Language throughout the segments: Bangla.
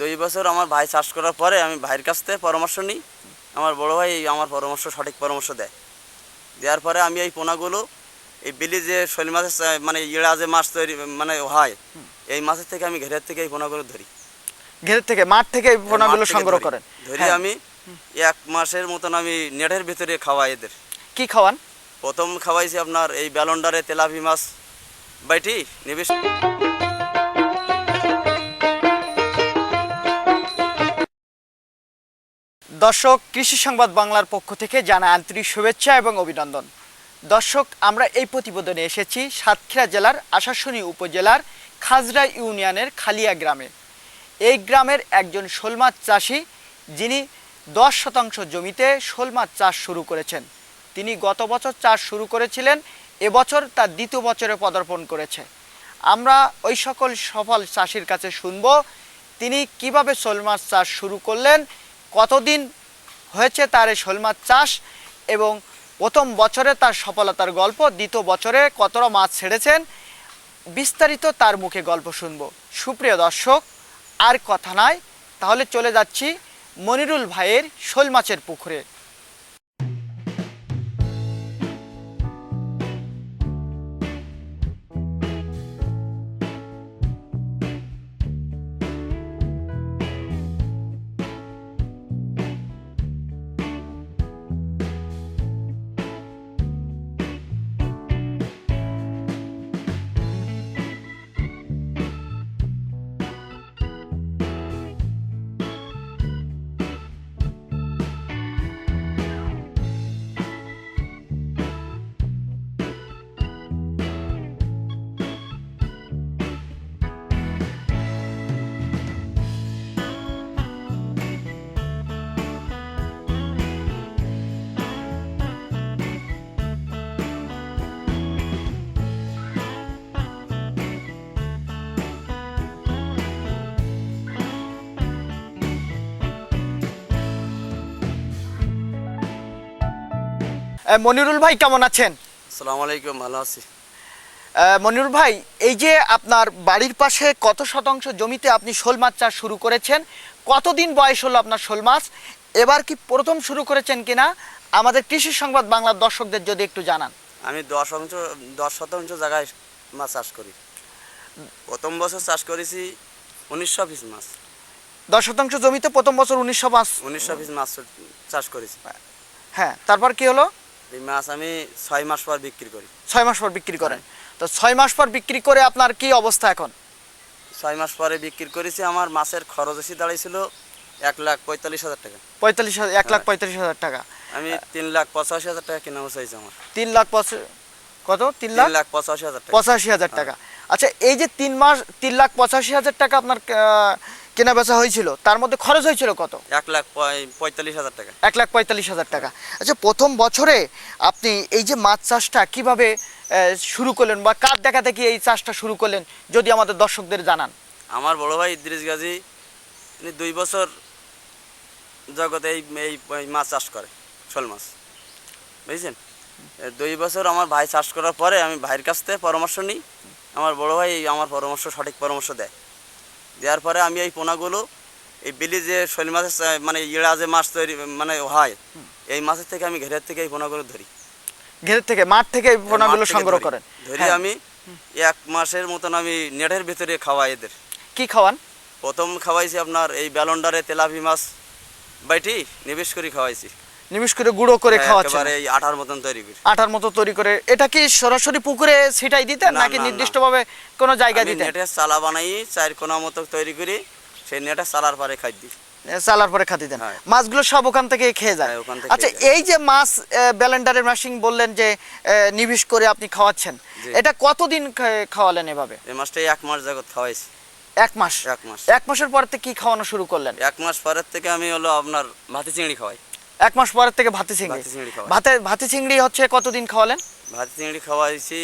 দুই বছর আমার ভাই চাষ করার পরে আমি ভাইয়ের কাছ থেকে পরামর্শ নিই। আমার বড় ভাই আমার পরামর্শ সঠিক পরামর্শ দেয়। দেওয়ার পরে আমি এই পোনাগুলো এই বিলি যে শৈল মাছের মানে ইড়া যে মাছ তৈরি মানে হয় এই মাছের থেকে আমি ঘেরের থেকে এই পোনাগুলো ধরি। ঘের থেকে মাঠ থেকে এই পোনাগুলো সংগ্রহ। করেন? ধরি হ্যাঁ। আমি এক মাসের মতন আমি নেটের ভিতরে খাওয়াই এদের। কি খাওয়ান? প্রথম খাওয়াইছি আপনার এই ব্যালন্ডারে তেলাপি মাছ। বাইটি নিবেশ। দর্শক, কৃষি সংবাদ বাংলার পক্ষ থেকে জানা আন্তরিক শুভেচ্ছা এবং অভিনন্দন। দর্শক, আমরা এই প্রতিবেদনে এসেছি সাতক্ষীরা জেলার আশাশুনি উপজেলার খাজরা ইউনিয়নের খালিয়া গ্রামে। এই গ্রামের একজন শোল মাছ চাষি, যিনি দশ শতাংশ জমিতে শোল মাছ চাষ শুরু করেছেন। তিনি গত বছর চাষ শুরু করেছিলেন, এবছর তার দ্বিতীয় বছরে পদার্পণ করেছে। আমরা ওই সকল সফল চাষির কাছে শুনব, তিনি কীভাবে শোল মাছ চাষ শুরু করলেন কতদিন হয়েছে তার এই শোল মাছ চাষ এবং প্রথম বছরে তার সফলতার গল্প, দ্বিতীয় বছরে কতটা মাছ ছেড়েছেন, বিস্তারিত তার মুখে গল্প শুনব। সুপ্রিয় দর্শক, আর কথা নাই, তাহলে চলে যাচ্ছি মনিরুল ভাইয়ের শোল মাছের পুকুরে। মনিরুল ভাই কেমন আছেন? আসসালামু আলাইকুম ভালো আছি। মনিরুল ভাই এই যে আপনার বাড়ির পাশে কত শতাংশ জমিতে আপনি শোল মাছ চাষ শুরু করেছেন? কতদিন বয়স হলো আপনার শোল মাছ? এবার কি প্রথম শুরু করেছেন কিনা? আমাদের কৃষি সংবাদ বাংলার দর্শকদের যদি একটু জানান। আমি দশ শতাংশ দশ শতাংশ জায়গায় মাছ চাষ করি। প্রথম বছর চাষ করেছি উনিশশো পিস মাছ। দশ শতাংশ জমিতে প্রথম বছর উনিশশো মাছ। উনিশশো পিস মাছ চাষ করেছি। হ্যাঁ তারপর কি হলো? এই মাছ আমি ছয় মাস পর বিক্রি করি। ছয় মাস পর বিক্রি করেন। তো ছয় মাস পর বিক্রি করে আপনার কি অবস্থা এখন? ছয় মাস পরে বিক্রি করেছি আমার মাছের খরচ এসে দাঁড়িয়েছিল এক লাখ পঁয়তাল্লিশ হাজার টাকা। পঁয়তাল্লিশ হাজার এক লাখ হ্যাঁ। পঁয়তাল্লিশ হাজার টাকা। আমি তিন লাখ পঁচাশি হাজার টাকা কেনা হয়েছে আমার। তিন লাখ কত? তিন লাখ? লাখ পঁচাশি হাজার টাকা। পঁচাশি হাজার টাকা। আচ্ছা এই যে তিন মাস তিন লাখ পঁচাশি হাজার টাকা আপনার কেনা বেচা হয়েছিল তার মধ্যে খরচ হয়েছিল কত? এক লাখ পঁয়- পঁয়তাল্লিশ হাজার টাকা। এক লাখ পঁয়তাল্লিশ হাজার টাকা। আচ্ছা প্রথম বছরে আপনি এই যে মাছ চাষটা কীভাবে শুরু করলেন বা কার দেখা দেখি এই চাষটা শুরু করলেন যদি আমাদের দর্শকদের জানান? আমার বড় ভাই ইদ্রিস গাজী তিনি দুই বছর জগতে এই এই এই মাছ চাষ করে শোল মাছ। বুঝছেন? দুই বছর আমার ভাই চাষ করার পরে আমি ভাইয়ের কাছ থেকে পরামর্শ নিই। আমার বড় ভাই আমার পরামর্শ সঠিক পরামর্শ দেয়। দেওয়ার পরে আমি এই পোনাগুলো এই বিলি যে শৈল মাছের মানে ইড়া যে মাছ তৈরি মানে হয় এই মাছের থেকে আমি ঘেরের থেকে এই পোনাগুলো ধরি। ঘের থেকে মাঠ থেকে এই পোনাগুলো সংগ্রহ। করেন। ধরি হ্যাঁ। আমি এক মাসের মতন আমি নেটের ভিতরে খাওয়াই এদের। কি খাওয়ান? প্রথম খাওয়াইছি আপনার এই ব্যালন্ডারে তেলাপি মাছ বাইটি নিবেশ করে খাওয়াইছি। নিমিষ করে গুঁড়ো করে খাওয়াচ্ছেন। একেবারে এই আঠার মতন তৈরি করে। আটার মতো তৈরি করে। এটা কি সরাসরি পুকুরে ছিটাই দিতেন নাকি। নির্দিষ্টভাবে কোনো জায়গায় আমি দিতেন? নেটের চালা বানাই চার কোনা মতো তৈরি করি সেই নেটের চালার পরে খাই দিই। চালার পরে খাতি দেন। হ্যাঁ। মাছগুলো সব ওখান থেকে খেয়ে যায় হ্যাঁ, ওখান থেকে আচ্ছা এই যে মাছ ব্যালেন্ডারের মাসিং বললেন যে নিবিষ করে আপনি খাওয়াচ্ছেন এটা কতদিন খাওয়ালেন এভাবে? এই মাছটাই এক মাস জগৎ খাওয়াইছি। এক মাস? এক মাস। এক মাসের পর থেকে কি খাওয়ানো শুরু করলেন? এক মাস পরের থেকে আমি হলো আপনার ভাতি চিংড়ি খাওয়াই। এক মাস পরের থেকে ভাতি চিংড়ি। ভাতি ভাতে চিংড়ি হচ্ছে কতদিন খাওয়ালেন? ভাতি চিংড়ি খাওয়াইছি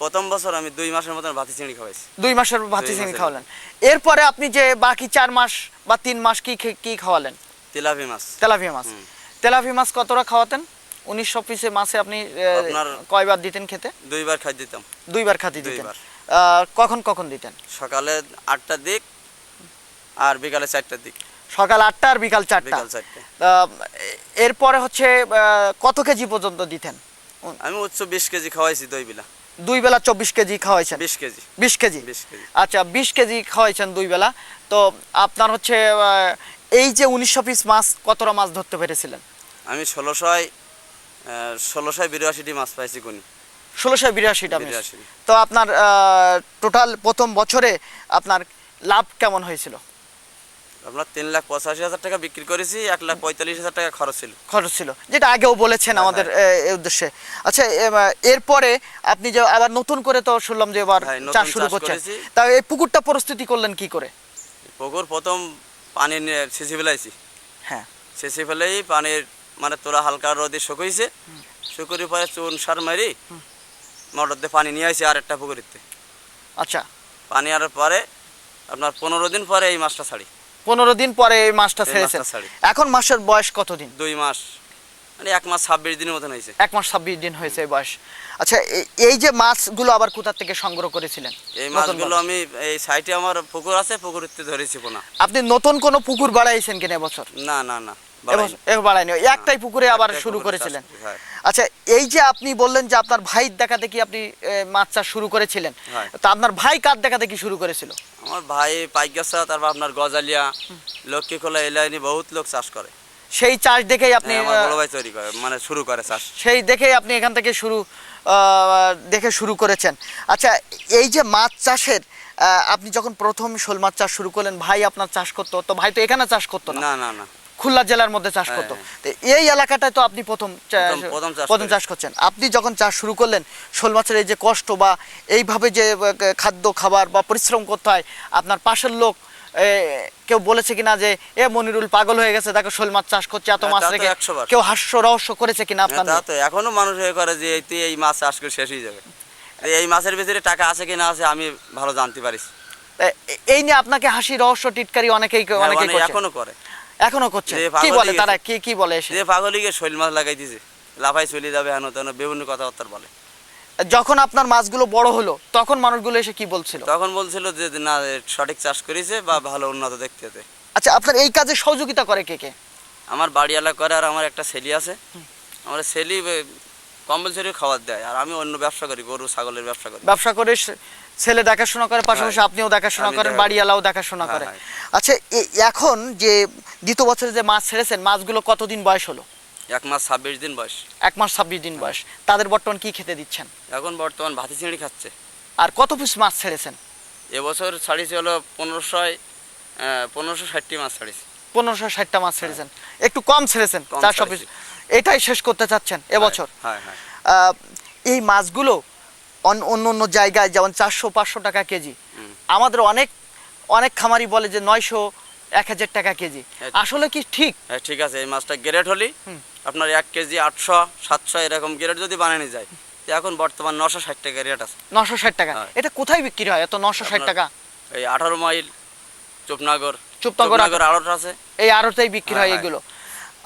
প্রথম বছর আমি দুই মাসের মতন ভাতি চিংড়ি খাওয়াইছি। দুই মাসের ভাতি চিংড়ি খাওয়ালেন। এরপরে আপনি যে বাকি চার মাস বা তিন মাস কি কি খাওয়ালেন? তেলাপি মাছ। তেলাপিয়া মাছ। তেলাপিয়া মাছ কতটা খাওয়াতেন? উনিশশো পিসে মাসে আপনি কয়বার দিতেন খেতে? দুইবার খাই দিতাম। দুইবার খাতি দিতেন। কখন কখন দিতেন? সকালে আটটার দিক আর বিকালে চারটার দিক। সকাল আটটা আর বিকাল চারটা। এরপরে হচ্ছে কত কেজি পর্যন্ত দিতেন? আমি উচ্চ বিশ কেজি খাওয়াইছি দই বিলা। দুই বেলা চব্বিশ কেজি খাওয়াইছেন? বিশ কেজি। বিশ কেজি? আচ্ছা বিশ কেজি খাওয়াইছেন দুই বেলা। তো আপনার হচ্ছে এই যে উনিশশো পিস মাছ কতটা মাছ ধরতে পেরেছিলেন? আমি ষোলোশয় ষোলোশয় বিরাশিটি মাছ পাইছি কোনি ষোলোশো বিরাশিটা বিরাশি। তো আপনার টোটাল প্রথম বছরে আপনার লাভ কেমন হয়েছিল? আপনার তিন লাখ পঁচাশি হাজার টাকা বিক্রি করেছি এক লাখ পঁয়তাল্লিশ হাজার টাকা খরচ ছিল। খরচ ছিল যেটা আগেও বলেছেন হ্যাঁ, আমাদের এই উদ্দেশ্যে। আচ্ছা এরপরে আপনি যে আবার নতুন করে তো শুনলাম যে এবার হ্যাঁ, চাষ শুরু করছেন। তা এই পুকুরটা প্রস্তুতি করলেন কি করে? পুকুর প্রথম পানি নিয়ে ছেঁচে ফেলাইছি। হ্যাঁ। ছেঁচে ফেলেই পানির মানে তোরা হালকা রোদে শুকাইছে। শুকুরি পরে চুন সার মারি মোটর দিয়ে পানি নিয়ে আসি আর একটা পুকুরিতে। আচ্ছা। পানি আনার পরে আপনার পনেরো দিন পরে এই মাছটা ছাড়ি। পনেরো দিন পরে এই মাছটা ছেড়েছে ছেড়েছেন। এখন মাসের বয়স কতদিন? দুই মাস। মানে এক মাস ছাব্বিশ দিনের মতন হয়েছে। এক মাস ছাব্বিশ দিন হয়েছে এই বয়স। আচ্ছা এই- যে মাছগুলো আবার কোথা থেকে সংগ্রহ করেছিলেন? এই মাছগুলো আমি এই সাইটে আমার পুকুর আছে পুকুরতে ধরেছি পোনা। আপনি নতুন কোনো পুকুর বাড়াইছেন কিনা এবছর? না না না। ওই একটাই পুকুরে আবার শুরু করেছিলেন। হ্যাঁ। আচ্ছা এই যে আপনি বললেন যে আপনার ভাইয়ের দেখা দেখি আপনি মাছ চাষ শুরু করেছিলেন? হ্যাঁ। তা আপনার ভাই কার দেখা দেখি শুরু করেছিল? আমার ভাই পাইকাসা তারপর আপনার গজালিয়া লক্ষ্মী খোলা এই লাইনে বহুত লোক চাষ করে। সেই চাষ দেখেই আপনি হ্যাঁ, বড় ভাই তৈরি করে মানে শুরু করে চাষ। সেই দেখেই আপনি এখান থেকে শুরু আহ, দেখে শুরু করেছেন। আচ্ছা এই যে মাছ চাষের আহ, আপনি যখন প্রথম শোল মাছ চাষ শুরু করলেন ভাই আপনার চাষ করতো তো ভাই তো এখানে চাষ করতো না না না। খুলনা জেলার মধ্যে চাষ হ্যাঁ, করতো। হ্যাঁ। তো এই এলাকাটায় তো আপনি প্রথম প্রথম- চাষ করছেন। আপনি যখন চাষ শুরু করলেন শোল মাছের এই যে কষ্ট বা এইভাবে যে খাদ্য খাবার বা পরিশ্রম করতে হয় আপনার পাশের লোক কেউ বলেছে কিনা যে এ মনিরুল পাগল হয়ে গেছে দেখো শোল মাছ চাষ করছে এত হ্যাঁ, মাছ রেখে কেউ হাস্য রহস্য করেছে কিনা হ্যাঁ, আপনার এখনও মানুষ এ করে যে এই তুই এই মাছ চাষ করে শেষ হয়ে যাবে। এই মাছের ভিতরে টাকা আছে কিনা আছে আমি ভালো জানতে পারিস। এই নিয়ে আপনাকে হাসি রহস্য টিটকারি অনেকেই হ্যাঁ, অনেকেই এখনও করে। এখনও করছে। কি বলে তারা? কি কি বলে এসে? যে পাগলিকে শৈল মাছ লাগাই দিছে লাফাই চলে যাবে হেন তেন বিভিন্ন কথাবার্তা বলে। যখন আপনার মাছগুলো বড় হলো তখন মানুষগুলো এসে কি বলছিল? তখন বলছিল যে না সঠিক চাষ করেছে বা ভালো উন্নত দেখতে হতে আচ্ছা আপনার এই কাজে সহযোগিতা করে কে কে? আমার বাড়িওয়ালা করে আর আমার একটা ছেলি আছে। আমার ছেলি কম্পালসারি খাবার দেয়। আর আমি অন্য ব্যবসা করি গরু ছাগলের ব্যবসা করি। ব্যবসা করে ছেলে দেখাশোনা করে পাশাপাশি হ্যাঁ। আপনিও দেখাশোনা করেন বাড়িওয়ালাও দেখাশোনা হ্যাঁ, করে। হ্যাঁ। আচ্ছা এখন যে দ্বিতীয় বছরে যে মাছ ছেড়েছেন মাছগুলো কতদিন বয়স হলো? এক মাস ছাব্বিশ দিন বয়স। এক মাস ছাব্বিশ দিন বয়স। তাদের বর্তমান কি খেতে দিচ্ছেন? এখন বর্তমান ভাতি চিংড়ি খাচ্ছে। আর কত পিস মাছ ছেড়েছেন? এবছর ছাড়িয়েছি হলো পনেরোশোয় পনেরোশো ষাটটি মাছ ছাড়িয়েছি। পনেরোশো ষাটটা মাছ ছেড়েছেন। একটু কম ছেড়েছেন চারশো পিস। এটাই শেষ করতে চাচ্ছেন এবছর। হ্যাঁ হ্যাঁ। আহ, এই মাছগুলো অন্য অন্য জায়গায় যেমন চারশো পাঁচশো টাকা কেজি। আমাদের অনেক অনেক খামারি বলে যে নয়শো এক হাজার টাকা কেজি। হ্যাঁ। আসলে কি ঠিক? হ্যাঁ ঠিক আছে এই মাছটা গ্রেড হলি আপনার এক কেজি আটশো সাতশো এরকম গ্রেড যদি বানানো যায় এখন বর্তমান নশো ষাট টাকা রেট আছে। নশো ষাট টাকা। হ্যাঁ। এটা কোথায় বিক্রি হয় এত নশো ষাট টাকা? এই আঠারো মাইল চুপনাগর চুপনাগর আড়ট আছে। এই আড়তেই বিক্রি হয় হ্যাঁ, এগুলো।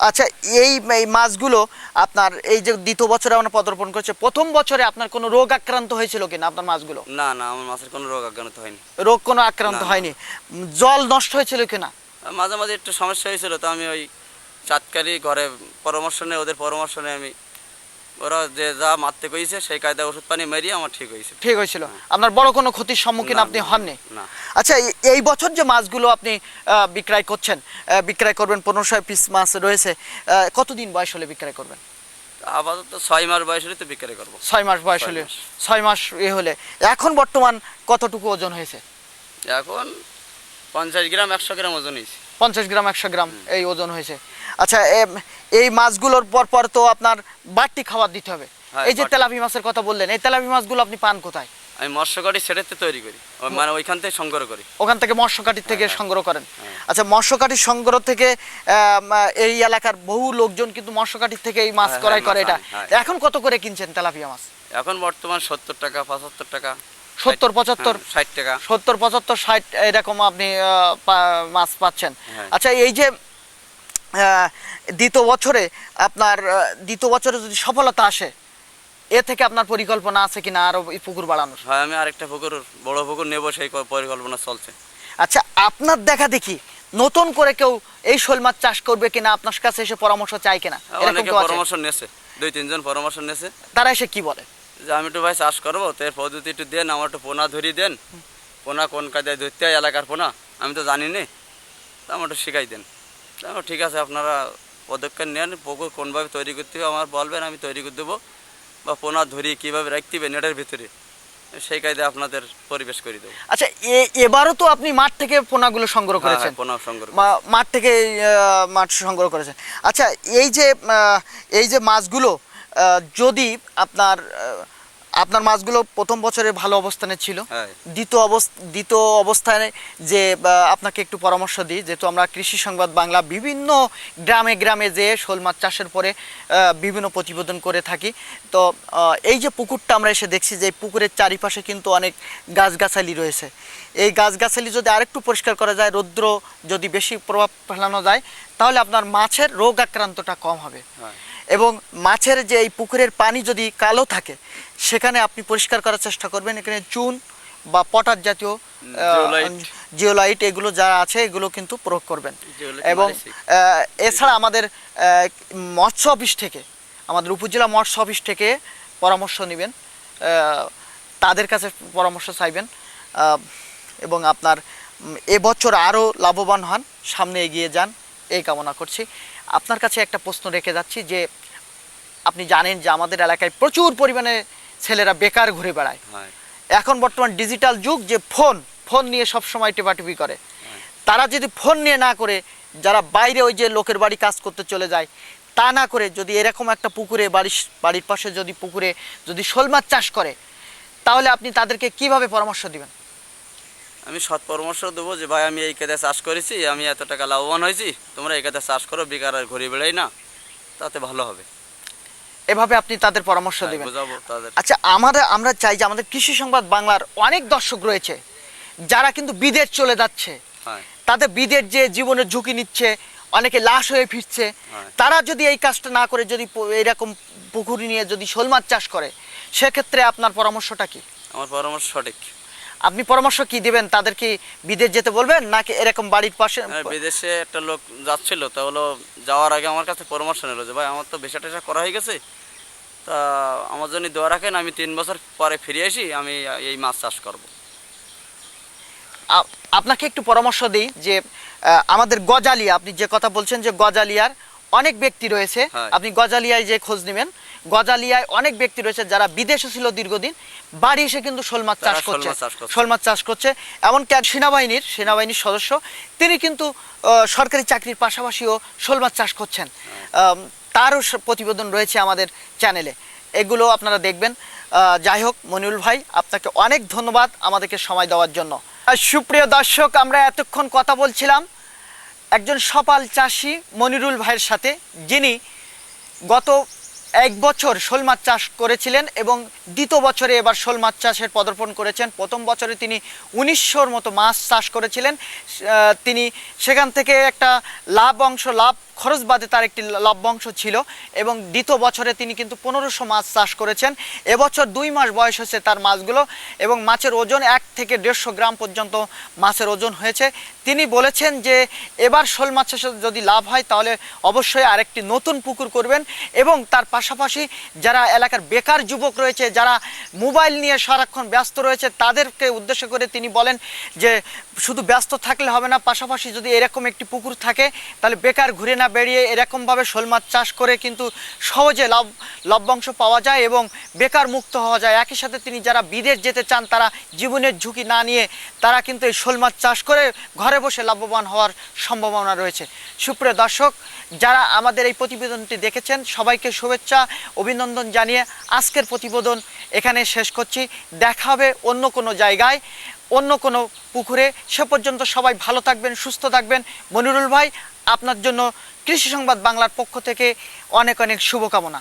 আচ্ছা এই এই মাছগুলো আপনার এই যে দ্বিতীয় বছরে আমরা পদর্পণ করছে প্রথম বছরে আপনার কোনো রোগ আক্রান্ত হয়েছিল কিনা আপনার মাছগুলো? না না আমার মাছের কোনো রোগ আক্রান্ত হয়নি। রোগ কোনো আক্রান্ত। হয়নি। জল নষ্ট হয়েছিল কিনা? মাঝে মাঝে একটু সমস্যা হয়েছিল তো আমি ওই চাঁদকালি ঘরে পরামর্শ নিয়ে ওদের পরামর্শ নিয়ে আমি ওরা যে যা মারতে কইছে সেই কায়দায় ওষুধ পানি মেরিয়ে আমার ঠিক হয়েছে। ঠিক হয়েছিল। আপনার বড় কোনো ক্ষতির সম্মুখীন আপনি হননি? না। আচ্ছা এই- বছর যে মাছগুলো আপনি বিক্রয় করছেন বিক্রয় করবেন পনেরোশো পিস মাছ রয়েছে কতদিন বয়স হলে বিক্রয় করবেন? আপাতত ছয় মাস বয়স হলে তো বিক্রয় করব। ছয় মাস বয়স হলে ছয় মাস এ হলে। এখন বর্তমান কতটুকু ওজন হয়েছে? এখন পঞ্চাশ গ্রাম একশো গ্রাম ওজন হয়েছে। পঞ্চাশ গ্রাম একশো গ্রাম এই ওজন হয়েছে। আচ্ছা এই মাছগুলোর পর পর তো আপনার বাড়তি খাবার দিতে হবে। হ্যাঁ, এই যে তেলাপি মাছের কথা বললেন এই তেলাপি মাছগুলো আপনি পান কোথায়? আমি মৎস্যকাঠি সেটাতে তৈরি করি। মানে ওইখান থেকে সংগ্রহ করি। ওখান থেকে মৎস্যকাঠির থেকে হ্যাঁ, সংগ্রহ করেন। হ্যাঁ। আচ্ছা মৎস্যকাঠির সংগ্রহ থেকে এই এলাকার বহু লোকজন কিন্তু মৎস্যকাঠির থেকে এই মাছ হ্যাঁ, করাই হ্যাঁ, করে এটা। হ্যাঁ। এখন কত করে কিনছেন তেলাপিয়া মাছ? এখন বর্তমান সত্তর টাকা পঁচাত্তর টাকা। সত্তর পঁচাত্তর। হ্যাঁ, ষাট টাকা। সত্তর পঁচাত্তর ষাট এরকম আপনি মাছ পাচ্ছেন। হ্যাঁ। আচ্ছা এই যে দ্বিতীয় বছরে আপনার দ্বিতীয় বছরে যদি সফলতা আসে এ থেকে আপনার পরিকল্পনা আছে কিনা আরও পুকুর বাড়ানোর? হয় আমি আরেকটা পুকুর বড় পুকুর নেব সেই পরিকল্পনা চলছে। আচ্ছা আপনার দেখা দেখি নতুন করে কেউ এই শোল মাছ চাষ করবে কিনা আপনার কাছে এসে পরামর্শ চায় কিনা? এরকম পরামর্শ নিয়েছে দুই তিনজন পরামর্শ নিয়েছে। তারা এসে কি বলে? যে আমি একটু ভাই চাষ করব তো এর পদ্ধতি একটু দেন আমার একটু পোনা ধরিয়ে দেন। পোনা কোন কায়দায় ধরতে হয় এলাকার পোনা আমি তো জানি নে। তা আমার একটু শিখাই দেন। তা ঠিক আছে আপনারা পদক্ষেপ নেন পুকুর কোনভাবে তৈরি করতে হবে আমার বলবেন আমি তৈরি করে দেবো। বা পোনা ধরিয়ে কীভাবে রাখতে হবে নেটের ভিতরে সেই কায়দায় আপনাদের পরিবেশ করে দেবো। আচ্ছা এ- এবারও তো আপনি মাঠ থেকে পোনাগুলো সংগ্রহ হ্যাঁ, করেছেন? হ্যাঁ, পোনা সংগ্রহ মাঠ থেকে মাছ সংগ্রহ করেছেন। আচ্ছা এই যে এই যে মাছগুলো যদি আপনার আপনার মাছগুলো প্রথম বছরে ভালো অবস্থানে ছিল হ্যাঁ। দ্বিতীয় অবস্থা দ্বিতীয় অবস্থানে যে আপনাকে একটু পরামর্শ দিই যেহেতু আমরা কৃষি সংবাদ বাংলা বিভিন্ন গ্রামে গ্রামে যে শোল মাছ চাষের পরে বিভিন্ন প্রতিবেদন করে থাকি তো এই যে পুকুরটা আমরা এসে দেখছি যে পুকুরের চারিপাশে কিন্তু অনেক গাছগাছালি রয়েছে এই গাছগাছালি যদি আরেকটু পরিষ্কার করা যায় রৌদ্র যদি বেশি প্রভাব ফেলানো যায় তাহলে আপনার মাছের রোগ আক্রান্তটা কম হবে হ্যাঁ। এবং মাছের যে এই পুকুরের পানি যদি কালো থাকে সেখানে আপনি পরিষ্কার করার চেষ্টা করবেন। এখানে চুন বা পটার জাতীয় জিওলাইট। এগুলো যা আছে এগুলো কিন্তু প্রয়োগ করবেন। এবং এছাড়া আমাদের মৎস্য অফিস থেকে আমাদের উপজেলা মৎস্য অফিস থেকে পরামর্শ নেবেন। তাদের কাছে পরামর্শ চাইবেন। এবং আপনার এবছর আরও লাভবান হন। সামনে এগিয়ে যান। এই কামনা করছি। আপনার কাছে একটা প্রশ্ন রেখে যাচ্ছি যে আপনি জানেন যে আমাদের এলাকায় প্রচুর পরিমাণে ছেলেরা বেকার ঘুরে বেড়ায়। এখন বর্তমান ডিজিটাল যুগ যে ফোন ফোন নিয়ে সব সময় টেপাটিপি করে। তারা যদি ফোন নিয়ে না করে যারা বাইরে ওই যে লোকের বাড়ি কাজ করতে চলে যায় তা না করে যদি এরকম একটা পুকুরে বাড়ির বাড়ির পাশে যদি পুকুরে যদি শোল মাছ চাষ করে তাহলে আপনি তাদেরকে কীভাবে পরামর্শ দিবেন? আমি সৎ পরামর্শ দেবো যে ভাই আমি এই কায়দায় চাষ করেছি আমি এত টাকা লাভবান হয়েছি তোমরা এই কায়দায় চাষ করো বেকার আর ঘুরে বেড়াই না। তাতে ভালো হবে। এভাবে আপনি তাদের পরামর্শ হ্যাঁ, দিবেন। বোঝাবো তাদের। আচ্ছা আমাদের আমরা চাই যে আমাদের কৃষি সংবাদ বাংলার অনেক দর্শক রয়েছে যারা কিন্তু বিদেশ চলে যাচ্ছে। তাদের বিদের যে জীবনের ঝুঁকি নিচ্ছে অনেকে লাশ হয়ে ফিরছে। তারা যদি এই কাজটা না করে যদি এরকম পুকুর নিয়ে যদি শোল মাছ চাষ করে সেক্ষেত্রে আপনার পরামর্শটা কি? আমার পরামর্শ সঠিক। আপনি পরামর্শ কি দিবেন? তাদের কি বিদেশ যেতে বলবেন নাকি এরকম বাড়ির পাশে আর বিদেশে একটা লোক যাচ্ছিল তা হলো যাওয়ার আগে আমার কাছে পরামর্শ নিল যে ভাই আমার তো বেশা টেসা করা হয়ে গেছে তা আমার জন্য দোয়া রাখেন আমি তিন বছর পরে ফিরে আসি আমি এই মাছ চাষ করব। আপনাকে একটু পরামর্শ দিই যে আমাদের গজালিয়া আপনি যে কথা বলছেন যে গজালিয়ার অনেক ব্যক্তি রয়েছে। হ্যাঁ। আপনি গজালিয়ায় যে খোঁজ নেবেন গজালিয়ায় অনেক ব্যক্তি রয়েছে যারা বিদেশে ছিল দীর্ঘদিন বাড়ি এসে কিন্তু শোল মাছ চাষ করছে। মাছ চাষ করছে। শোল মাছ চাষ করছে। এমনকি সেনাবাহিনীর সেনাবাহিনীর সদস্য তিনি কিন্তু সরকারি চাকরির পাশাপাশিও শোল মাছ চাষ করছেন। হ্যাঁ। তারও প্রতিবেদন রয়েছে আমাদের চ্যানেলে। এগুলো আপনারা দেখবেন। আহ, যাই হোক মনিউল ভাই আপনাকে অনেক ধন্যবাদ আমাদেরকে সময় দেওয়ার জন্য। সুপ্রিয় দর্শক আমরা এতক্ষণ কথা বলছিলাম। একজন সপাল চাষি মনিরুল ভাইয়ের সাথে যিনি গত এক বছর শোল মাছ চাষ করেছিলেন এবং দ্বিতীয় বছরে এবার শোল মাছ চাষের পদার্পণ করেছেন। প্রথম বছরে তিনি উনিশশোর মতো মাছ চাষ করেছিলেন। তিনি সেখান থেকে একটা লাভ অংশ, লাভ খরচ বাদে তার একটি লাভ অংশ ছিল এবং দ্বিতীয় বছরে তিনি কিন্তু পনেরোশো মাছ চাষ করেছেন। এবছর দুই মাস বয়স হচ্ছে তার মাছগুলো এবং মাছের ওজন এক থেকে দেড়শো গ্রাম পর্যন্ত মাছের ওজন হয়েছে। তিনি বলেছেন যে, এবার শোল মাছ চাষে যদি লাভ হয় তাহলে অবশ্যই আরেকটি নতুন পুকুর করবেন এবং তার পাশাপাশি যারা এলাকার বেকার যুবক রয়েছে, যারা মোবাইল নিয়ে সারাক্ষণ ব্যস্ত রয়েছে, তাদেরকে উদ্দেশ্য করে তিনি বলেন যে, শুধু ব্যস্ত থাকলে হবে না, পাশাপাশি যদি এরকম একটি পুকুর থাকে, তাহলে বেকার ঘুরে না বেরিয়ে এরকমভাবে শোল মাছ চাষ করে কিন্তু সহজে লাভ, লভ্যাংশ পাওয়া যায় এবং বেকার মুক্ত হওয়া যায়। একই সাথে তিনি যারা বিদেশ যেতে চান, তারা জীবনের ঝুঁকি না নিয়ে তারা কিন্তু এই শোল মাছ চাষ করে ঘরে বসে লাভবান হওয়ার সম্ভাবনা রয়েছে। সুপ্রিয় দর্শক, যারা আমাদের এই প্রতিবেদনটি দেখেছেন, সবাইকে শুভেচ্ছা, অভিনন্দন জানিয়ে আজকের প্রতিবেদন এখানে শেষ করছি। দেখা হবে অন্য কোনো জায়গায়, অন্য কোনো পুকুরে। সে পর্যন্ত সবাই ভালো থাকবেন, সুস্থ থাকবেন। মনিরুল ভাই, আপনার জন্য কৃষি সংবাদ বাংলার পক্ষ থেকে অনেক অনেক শুভকামনা।